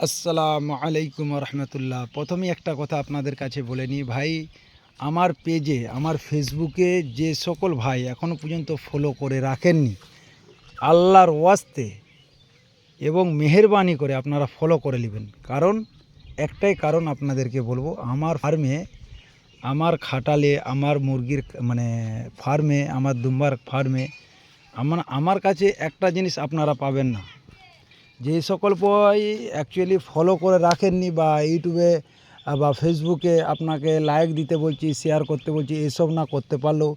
আসসালামু আলাইকুম রহমতুল্লাহ প্রথমেই একটা কথা আপনাদের কাছে বলে নিই, ভাই, আমার পেজে, আমার ফেসবুকে যে সকল ভাই এখনও পর্যন্ত ফলো করে রাখেননি, আল্লাহর ওয়াস্তে এবং মেহেরবানি করে আপনারা ফলো করে নেবেন। কারণ, একটাই কারণ আপনাদেরকে বলব, আমার ফার্মে, আমার খাটালে, আমার মুরগির মানে ফার্মে, আমার দুম্বার ফার্মে, আমার আমার কাছে একটা জিনিস আপনারা পাবেন না। যে সকল বই অ্যাকচুয়ালি ফলো করে রাখেননি বা ইউটিউবে, বা ফেসবুকে আপনাকে লাইক দিতে বলছি শেয়ার করতে বলছি, এসব না করতে পারলেও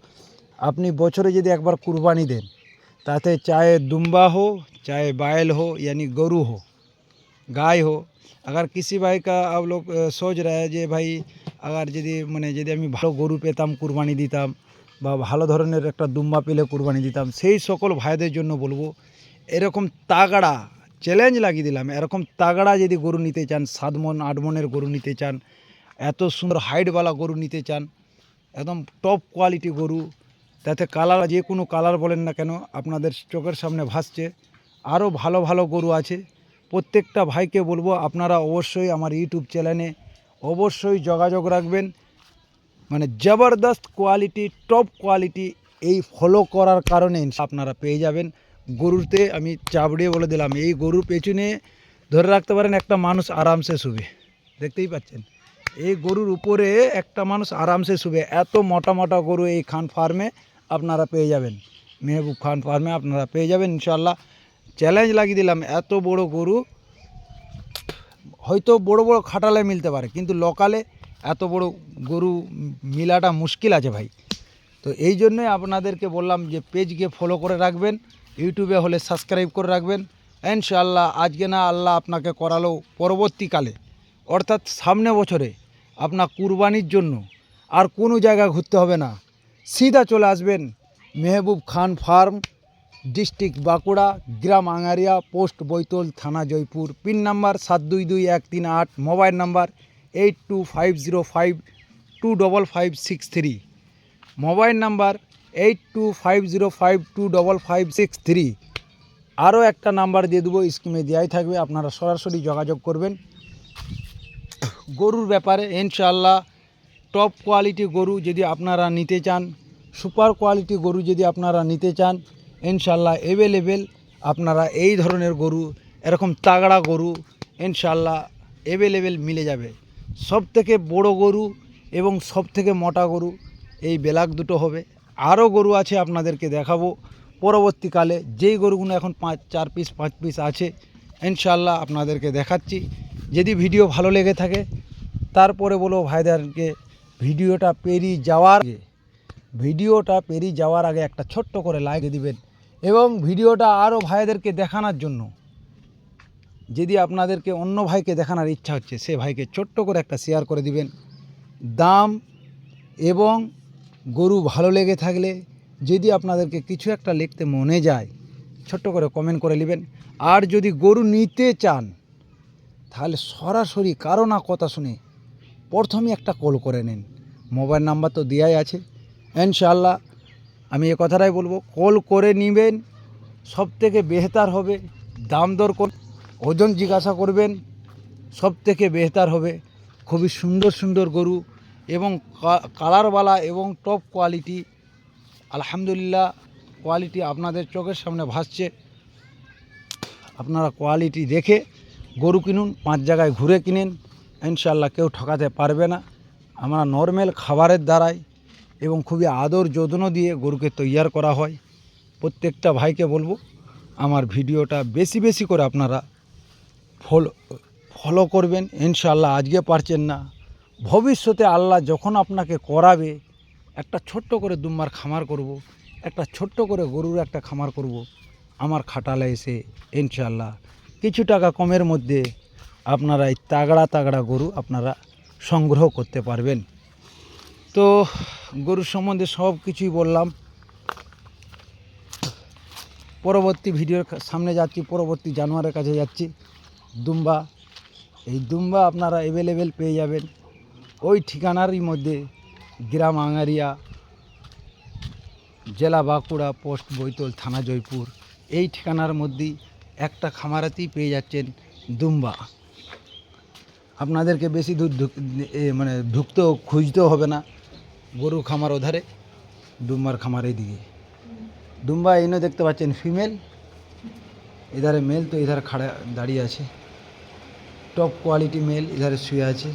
আপনি বছরে যদি একবার কুরবানি দেন, তাতে চাহে দুম্বা হো চাহে বায়েল হো ইয়ানি গরু হো, গাই হো। আগার কৃষি ভাই का आप लोग যে ভাই, আগার যদি মানে যদি আমি ভালো গরু পেতাম, কুরবানি দিতাম, বা ভালো ধরনের একটা দুম্বা পেলে কুরবানি দিতাম, সেই সকল ভাইদের জন্য বলব, এরকম তাগড়া চ্যালেঞ্জ লাগিয়ে দিলাম। এরকম তাগড়া যদি গরু নিতে চান, সাত মন, আট মনের গরু নিতে চান, এত সুন্দর হাইটওয়ালা গরু নিতে চান, একদম টপ কোয়ালিটি গরু, তাতে কালার যে কোনো কালার বলেন না কেন, আপনাদের চোখের সামনে ভাসছে। আরও ভালো ভালো গরু আছে। প্রত্যেকটা ভাইকে বলব, আপনারা অবশ্যই আমার ইউটিউব চ্যানেলে অবশ্যই যোগাযোগ রাখবেন। মানে জবরদস্ত কোয়ালিটি টপ কোয়ালিটি এই ফলো করার কারণে আপনারা পেয়ে যাবেন। গরুতে আমি চাবড়িয়ে বলে দিলাম, এই গরুর পেছনে ধরে রাখতে পারেন একটা মানুষ আরামসে শুবে। দেখতেই পাচ্ছেন? এই গরুর উপরে একটা মানুষ আরামসে শুবে। এত মোটা মোটা গরু এই খান ফার্মে আপনারা পেয়ে যাবেন। মেহবুব খান ফার্মে আপনারা পেয়ে যাবেন ইনশাল্লাহ চ্যালেঞ্জ লাগিয়ে দিলাম, এত বড় গরু হয়তো বড় বড় খাটালে মিলতে পারে, কিন্তু লোকালে এত বড় গরু মিলাটা মুশকিল আছে ভাই। তো এই জন্যই আপনাদেরকে বললাম যে পেজকে ফলো করে রাখবেন। ইউটিউবে হলে সাবস্ক্রাইব করে রাখবেন। ইনশাআল্লাহ আজকে না আল্লাহ আপনাকে করালো পরবর্তীকালে। অর্থাৎ সামনে বছরে আপনার কুরবানির জন্য আর কোনো জায়গা ঘুরতে হবে না। সিধা চলে আসবেন মেহবুব খান ফার্ম, ডিস্ট্রিক্ট বাঁকুড়া, গ্রাম আঙারিয়া, পোস্ট বৈতল থানা জয়পুর। পিন নাম্বার সাত দুই দুই এক তিন আট, mobile number eight two five zero five two double five six three. Mobile number eight two five zero five two double five six three আরও একটা নাম্বার দিয়ে দেবো স্কিমে দেওয়াই থাকবে, আপনারা সরাসরি যোগাযোগ করবেন। গরুর ব্যাপারে ইনশাল্লাহ টপ কোয়ালিটি গরু যদি আপনারা নিতে চান সুপার কোয়ালিটি গরু যদি আপনারা নিতে চান ইনশাল্লাহ অ্যাভেলেবেল আপনারা এই ধরনের গরু, এরকম তাগড়া গরু ইনশাল্লাহ অ্যাভেলেবেল মিলে যাবে। সব থেকে বড় গরু এবং সব থেকে মোটা গরু এই বেলাক দুটো হবে। আরও গরু আছে আপনাদেরকে দেখাবো। পরবর্তীকালে যেই গরুগুলো এখন পাঁচ, চার পিস পাঁচ পিস আছে ইনশাল্লাহ আপনাদেরকে দেখাচ্ছি। যদি ভিডিও ভালো লেগে থাকে, তারপরে বলো ভাইদেরকে ভিডিওটা পেরিয়ে যাওয়ার ভিডিওটা পেরিয়ে যাওয়ার আগে একটা ছোট্ট করে লাইক দিবেন এবং ভিডিওটা আরও ভাইদেরকে দেখানোর জন্য, যদি আপনাদেরকে অন্য ভাইকে দেখানোর ইচ্ছা হচ্ছে, সে ভাইকে ছোট্ট করে একটা শেয়ার করে দিবেন। দাম এবং গরু ভালো লেগে থাকলে যদি আপনাদেরকে কিছু একটা লিখতে মনে যায়, ছোট্ট করে কমেন্ট করে নেবেন। আর যদি গরু নিতে চান, তাহলে সরাসরি কারও না কথা শুনে প্রথমে একটা কল করে নিন। মোবাইল নাম্বার তো দেওয়াই আছে। ইনশাল্লাহ আমি এ কথাটাই বলব কল করে নেবেন সব থেকে বেহতার হবে দাম দর ওজন জিজ্ঞাসা করবেন সব থেকে বেহতার হবে খুবই সুন্দর সুন্দর গরু এবং কালারওয়ালা এবং টপ কোয়ালিটি আলহামদুলিল্লাহ কোয়ালিটি আপনাদের চোখের সামনে ভাসছে। আপনারা কোয়ালিটি দেখে গরু কিনুন, পাঁচ জায়গায় ঘুরে কিনেন ইনশাল্লাহ কেউ ঠকাতে পারবে না। আমরা নর্মাল খাবারের দ্বারাই এবং খুবই আদর যত্ন দিয়ে গরুকে তৈয়ার করা হয়। প্রত্যেকটা ভাইকে বলব, আমার ভিডিওটা বেশি বেশি করে আপনারা ফলো ফলো করবেন। ইনশাল্লাহ আজকে পারছেন না। ভবিষ্যতে আল্লাহ যখন আপনাকে করাবে, একটা ছোট্ট করে দুম্বার খামার করব। একটা ছোট্ট করে গরুর একটা খামার করব। আমার খাটালে এসে ইনশাল্লাহ কিছু টাকা কমের মধ্যে আপনারা এই তাগড়া তাগড়া গরু আপনারা সংগ্রহ করতে পারবেন তো গরুর সম্বন্ধে সব কিছুই বললাম পরবর্তী ভিডিওর সামনে যাচ্ছি, পরবর্তী জানোয়ারের কাছে যাচ্ছি দুম্বা, এই দুম্বা আপনারা অ্যাভেলেবেল পেয়ে যাবেন ওই ঠিকানারই মধ্যে গ্রাম আঙারিয়া, জেলা বাঁকুড়া, পোস্ট বৈতল, থানা জয়পুর, এই ঠিকানার মধ্যেই একটা খামারাতেই পেয়ে যাচ্ছেন দুম্বা। আপনাদেরকে বেশি দূর মানে ঢুকতেও, খুঁজতেও হবে না। গরু খামার ওধারে ডুম্বার খামার এইদিকে ডুম্বা এনে দেখতে পাচ্ছেন, ফিমেল। এধারে মেল তো এধারে খাড়া, দাঁড়িয়ে আছে। টপ কোয়ালিটি মেল এধারে শুয়ে আছে।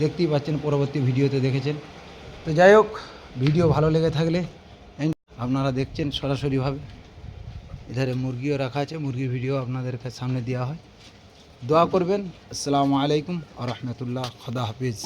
দেখতেই পাচ্ছেন, পরবর্তী ভিডিওতে দেখেছেন। তো যাই হোক, ভিডিও ভালো লেগে থাকলে আপনারা দেখছেন সরাসরিভাবে। এধারে মুরগিও রাখা আছে, মুরগির ভিডিও আপনাদের সামনে দেওয়া হয়। দোয়া করবেন। আসসালামু আলাইকুম আ রহমতুল্লাহ, খদা হাফিজ।